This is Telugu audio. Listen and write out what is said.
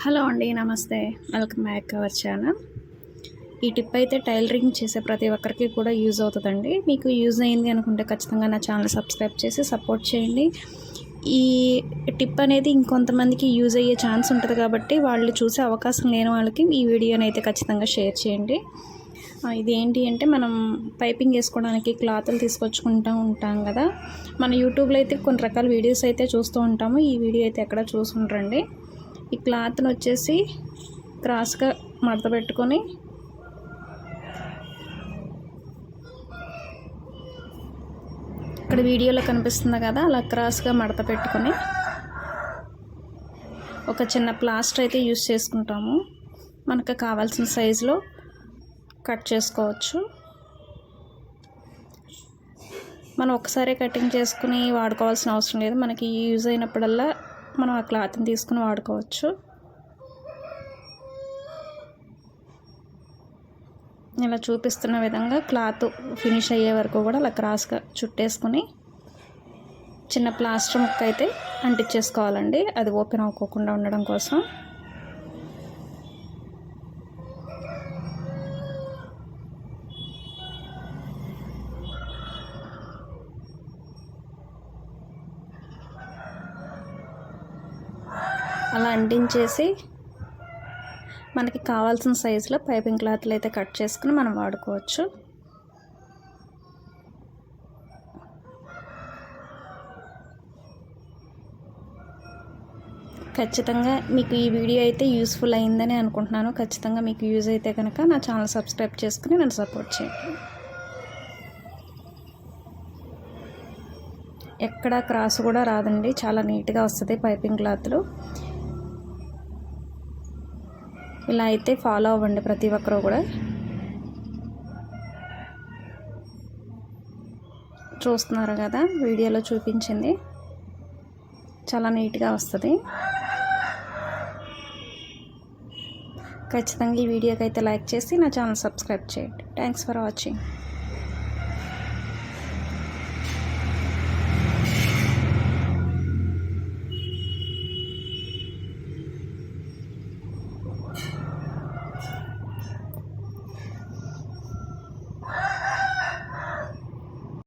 హలో అండి నమస్తే. Welcome back our channel. ఈ టిప్ అయితే టైలరింగ్ చేసే ప్రతి ఒక్కరికి కూడా యూజ్ అవుతుందండి. మీకు యూజ్ అయింది అనుకుంటే ఖచ్చితంగా నా ఛానల్ సబ్స్క్రైబ్ చేసి సపోర్ట్ చేయండి. ఈ టిప్ అనేది ఇంకొంతమందికి యూజ్ అయ్యే ఛాన్స్ ఉంటుంది కాబట్టి వాళ్ళు చూసే అవకాశం లేని వాళ్ళకి ఈ వీడియోని అయితే ఖచ్చితంగా షేర్ చేయండి. ఇది ఏంటి అంటే మనం పైపింగ్ వేసుకోవడానికి క్లాతులు తీసుకొచ్చుకుంటూ ఉంటాం కదా. మన యూట్యూబ్లో అయితే కొన్ని రకాల వీడియోస్ అయితే చూస్తూ ఉంటాము. ఈ వీడియో అయితే ఎక్కడ చూసుంటారండి ఈ క్లాత్ని వచ్చేసి క్రాస్గా మడత పెట్టుకొని ఇక్కడ వీడియోలో కనిపిస్తుంది కదా అలా క్రాస్గా మడత పెట్టుకొని ఒక చిన్న ప్లాస్టర్ అయితే యూస్ చేసుకుంటాము. మనకు కావాల్సిన సైజులో కట్ చేసుకోవచ్చు. మనం ఒకసారి కటింగ్ చేసుకుని వాడుకోవాల్సిన అవసరం లేదు. మనకి యూజ్ అయినప్పుడల్లా మనం ఆ క్లాత్ని తీసుకుని వాడుకోవచ్చు. ఇలా చూపిస్తున్న విధంగా క్లాత్ ఫినిష్ అయ్యే వరకు కూడా అలా క్రాస్గా చుట్టేసుకుని చిన్న ప్లాస్టర్ ముక్క అయితే అంటించేసుకోవాలండి. అది ఓపెన్ అవ్వకోకుండా ఉండడం కోసం. అలా అంటించేసి మనకి కావాల్సిన సైజులో పైపింగ్ క్లాత్లు అయితే కట్ చేసుకుని మనం వాడుకోవచ్చు. ఖచ్చితంగా మీకు ఈ వీడియో అయితే యూస్ఫుల్ అయిందని అనుకుంటున్నాను. ఖచ్చితంగా మీకు యూజ్ అయితే కనుక నా ఛానల్ సబ్స్క్రైబ్ చేసుకుని నన్ను సపోర్ట్ చేయండి. ఎక్కడా క్రాస్ కూడా రాదండి. చాలా నీట్గా వస్తుంది పైపింగ్ క్లాత్లు. ఇలా అయితే ఫాలో అవ్వండి ప్రతి ఒక్కరు కూడా. చూస్తున్నారు కదా వీడియోలో చూపించింది. చాలా నీట్గా వస్తుంది. ఖచ్చితంగా ఈ వీడియోకి అయితే లైక్ చేసి నా ఛానల్ సబ్స్క్రైబ్ చేయండి. Thanks for watching